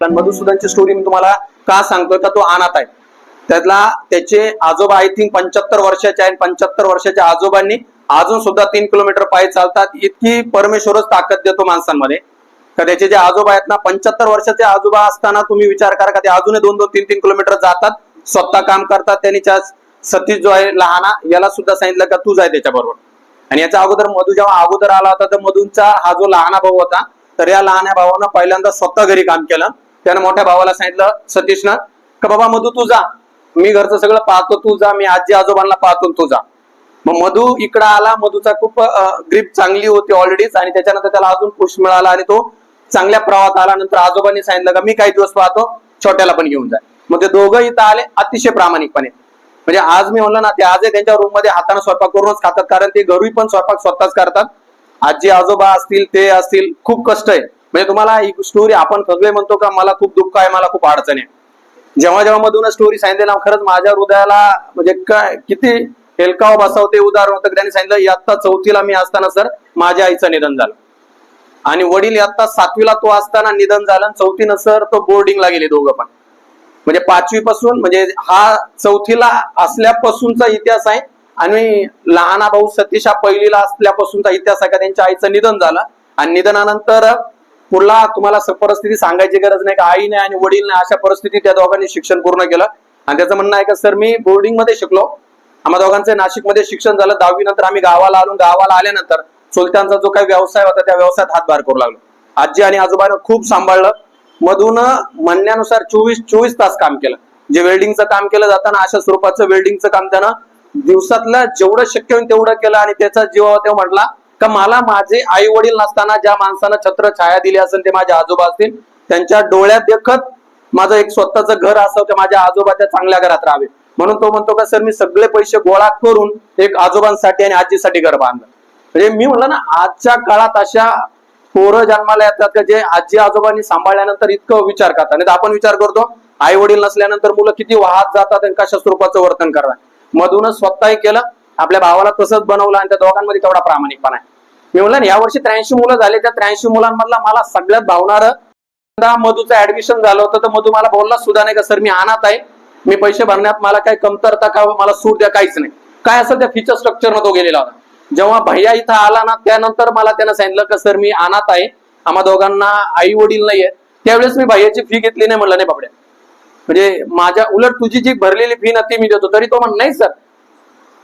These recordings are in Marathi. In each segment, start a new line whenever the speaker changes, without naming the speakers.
कारण मधुसूदनची स्टोरी मी तुम्हाला का सांगतोय का तो अनाथ आहे. त्यातला त्याचे आजोबा आय थिंक पंच्याहत्तर वर्षाचे आहे पंच्याहत्तर वर्षाच्या आजोबांनी अजून सुद्धा तीन किलोमीटर पायी चालतात. इतकी परमेश्वरच ताकद देतो माणसांमध्ये. का त्याचे जे आजोबा आहेत ना पंच्याहत्तर वर्षाचे आजोबा असताना तुम्ही विचार करा का ते अजूनही दोन दोन तीन तीन किलोमीटर जातात स्वतः काम करतात त्यांनी सतीश जो आहे लहाना याला सुद्धा सांगितलं का तू जाय त्याच्याबरोबर. आणि याच्या अगोदर मधू जेव्हा अगोदर आला होता तर मधूंचा हा जो लहाना भाऊ होता तर या लहान्या भावानं पहिल्यांदा स्वतः घरी काम केलं. त्यानं मोठ्या भावाला सांगितलं सतीशनं का बाबा मधू तू जा. मी घरचं सगळं पाहतो तू जा. मी आजी आजोबांना पाहतो तू जा. मग मधू इकडं आला. मधूचा खूप ग्रीप चांगली होती ऑलरेडीच आणि त्याच्यानंतर त्याला अजून पुष मिळाला आणि तो चांगल्या प्रवाहात आला. नंतर आजोबांनी सांगितलं का मी काही दिवस पाहतो छोट्याला पण घेऊन जा. मग ते दोघं इथं आले अतिशय प्रामाणिकपणे. म्हणजे आज मी म्हणलं ना ते आजही त्यांच्या रूममध्ये हाताने स्वयंपाक करूनच खातात. कारण ते घरी पण स्वयंपाक स्वतःच करतात. आजी आजोबा असतील ते असतील खूप कष्ट आहे. म्हणजे तुम्हाला ही स्टोरी आपण सगळे म्हणतो का मला खूप दुःख आहे मला खूप अडचण आहे. जेव्हा जेव्हा मधून स्टोरी सांगितले ना खरंच माझ्या हृदयाला म्हणजे काय किती हेलकाव बसाव ते उदाहरण होतं त्यांनी सांगितलं इयत्ता चौथीला मी असताना सर माझ्या आईचं निधन झालं. आणि वडील इयत्ता सातवीला तो असताना निधन झालं चौथीनं सर तो बोर्डिंगला गेले दोघं पण. म्हणजे पाचवी पासून म्हणजे हा चौथीला असल्यापासूनचा इतिहास आहे आणि लहाना भाऊ सतीश हा पहिलीला असल्यापासूनचा इतिहास आहे का त्यांच्या आईचं निधन झालं. आणि निधनानंतर पुढला तुम्हाला परिस्थिती सांगायची गरज नाही का? आईने आणि वडील नाही अशा परिस्थितीत त्या दोघांनी शिक्षण पूर्ण केलं. आणि त्याचं म्हणणं आहे का सर मी बोर्डिंगमध्ये शिकलो. आम्हा दोघांचं नाशिकमध्ये शिक्षण झालं. दहावी नंतर आम्ही गावाला आलो. गावाला आल्यानंतर चुलत्यांचा जो काही व्यवसाय होता त्या व्यवसायात हातभार करू लागलो. आजी आणि आजोबानं खूप सांभाळलं. मधून म्हणण्यानुसार चोवीस चोवीस तास काम केलं. जे वेल्डिंगचं काम केलं जाताना अशा स्वरूपाचं वेल्डिंगचं काम त्यानं दिवसातलं जेवढं शक्य होईल तेवढं केलं आणि त्याचा जीव तेव्हा म्हटला का मला माझे आई वडील नसताना ज्या माणसानं छत्र छाया दिली असेल ते माझ्या आजोबा असतील त्यांच्या डोळ्यात देखत माझं एक स्वतःचं घर असावं ते माझ्या आजोबाच्या चांगल्या घरात राहावे. म्हणून तो म्हणतो का सर मी सगळे पैसे गोळा करून एक आजोबांसाठी आणि आजीसाठी घर बांधलं. म्हणजे मी म्हणलं ना आजच्या काळात अशा पोरं जन्माला येतात का जे आजी आजोबांनी सांभाळल्यानंतर इतकं विचार करतात. आणि आपण विचार करतो आई वडील नसल्यानंतर मुलं किती वाहत जातात आणि कशा स्वरूपाचं वर्तन करतात. मधूनच स्वतःही केलं आपल्या भावाला तसंच बनवलं आणि त्या दोघांमध्ये तेवढा प्रामाणिकपणा आहे. मी म्हणलं ना वर्षी त्र्याऐंशी मुलं झाले त्या त्र्याऐंशी मुलांमधला मला सगळ्यात भावणार मधूचं ऍडमिशन झालं होतं. तर मधू मला बोलला सुद्धा नाही का सर मी आणत आहे. मी पैसे भरण्यात मला काही कमतरता का मला सूट द्या काहीच नाही. काय असं त्या फीचर स्ट्रक्चरनं तो गेलेला होता. जेव्हा भैया इथं आला ना त्यानंतर मला त्यानं सांगितलं का सर मी अनाथ आहे. आम्हा दोघांना आई वडील नाहीये. त्यावेळेस मी भैयाची फी घेतली नाही म्हणलं नाही बाबड्या. म्हणजे माझ्या उलट तुझी जी भरलेली फी ना ती मी देतो. तरी तो म्हण नाही सर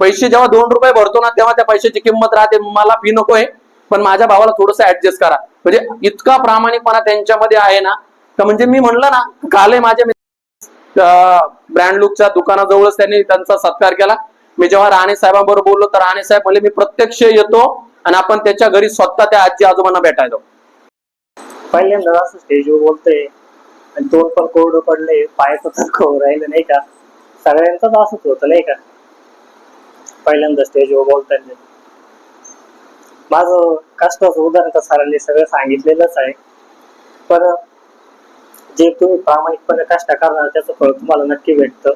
पैसे जेव्हा दोन रुपये भरतो ना तेव्हा त्या पैशाची किंमत राहते. मला फी नकोय पण माझ्या भावाला थोडस ऍडजस्ट करा. म्हणजे इतका प्रामाणिकपणा त्यांच्यामध्ये आहे ना तर म्हणजे मी म्हणलं ना काले माझ्या ब्रँड लुकच्या दुकानाजवळच त्यांनी त्यांचा सत्कार केला. मी जेव्हा राणे साहेबांबरोबर बोललो तर राणे साहेब म्हणजे मी प्रत्यक्ष येतो आणि आपण त्याच्या घरी स्वतः त्या आजी आजोबांना भेटायचो
पहिल्यांदा असं स्टेजवर बोलतोय आणि दोन पण कोरडं पडले पायाचं तर राहिलं नाही का? सगळ्यांचाच असंच होतं नाही का? पहिल्यांदा स्टेजवर बोलताना माझं कष्टाचं उदाहरण तर सरांनी सगळं सांगितलेलंच आहे. पण जे तुम्ही प्रामाणिकपणे कष्ट करणार त्याचं फळ तुम्हाला नक्की भेटतं.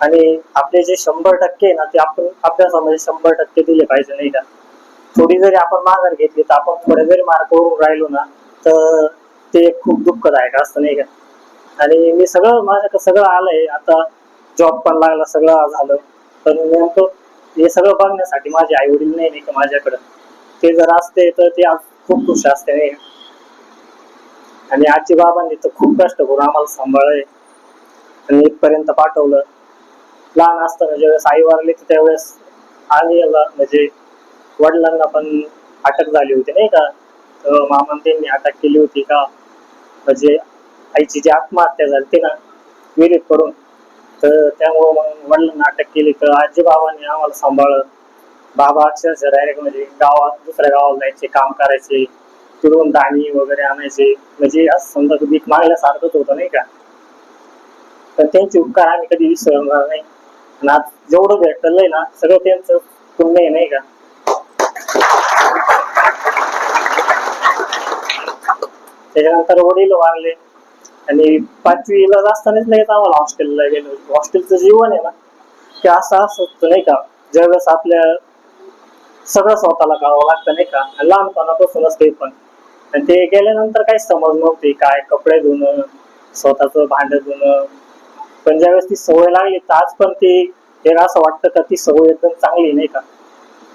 आणि आपले जे शंभर टक्के ना ते आपण अभ्यासामध्ये शंभर टक्के दिले पाहिजे नाही का? थोडी जरी आपण माघार घेतली तर आपण थोडे जरी मार्कवरून राहिलो ना तर ते खूप दुःखदायक असतं नाही का? आणि मी सगळं माझ्याकडे सगळं आलंय. आता जॉब पण लागला सगळं झालं. पण नेमकं हे सगळं बघण्यासाठी माझे आई वडील नाही नाही का माझ्याकडं. ते जर असते तर ते खूप खुश असते नाही आणि आजी बाबांनी तर खूप कष्ट करून आम्हाला सांभाळलंय आणि इथपर्यंत पाठवलं. लहान असताना ज्यावेळेस आई वारली तर त्यावेळेस आम्ही म्हणजे वडिलांना पण अटक झाली होती नाही का? तर मामान त्यांनी अटक केली होती का? म्हणजे आईची जी आत्महत्या झाली ती ना विहिरीत करून तर त्यामुळं मग वडिलांना अटक केली. तर आजी बाबांनी आम्हाला सांभाळलं. बाबा अक्षरशः डायरेक्ट म्हणजे गावात दुसऱ्या गावाला जायचे काम करायचे. तिकडून दाणी वगैरे आणायचे. म्हणजे असं समजा भीक मागल्यासारखंच होतं नाही का? तर त्यांचे उपकार आम्ही कधी विसरणार नाही. आणि आज जेवढं भेटलंय ना सगळं त्यांचं पुण्य आहे नाही का? त्याच्यानंतर वडील वारले. आणि पाचवीला असतानाच लगेच आम्हाला हॉस्टेलला गेलो हॉस्टेलचं जीवन आहे ना ते असं असं नाही का? ज्यावेळेस आपल्या सगळं स्वतःला करावं लागतं नाही का? आणि लहानपणापासूनच ते पण. आणि ते गेल्यानंतर काही समज नव्हती काय कपडे धुणं स्वतःच भांड धुणं. पण ज्यावेळेस ती सवय लागली तर आज पण ती एक असं वाटतं का ती सवय एकदम चांगली नाही का?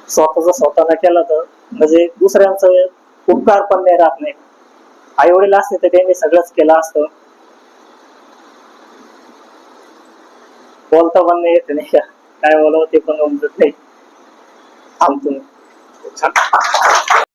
स्वतःच स्वतःला केलं तर म्हणजे दुसऱ्यांचं उपकार पण नाही राहत नाही. आई वडील असते तर त्यांनी सगळंच केलं असतं. बोलता पण नाही येत नाही. काय बोलावं ते पण उमजत नाही. थांबतो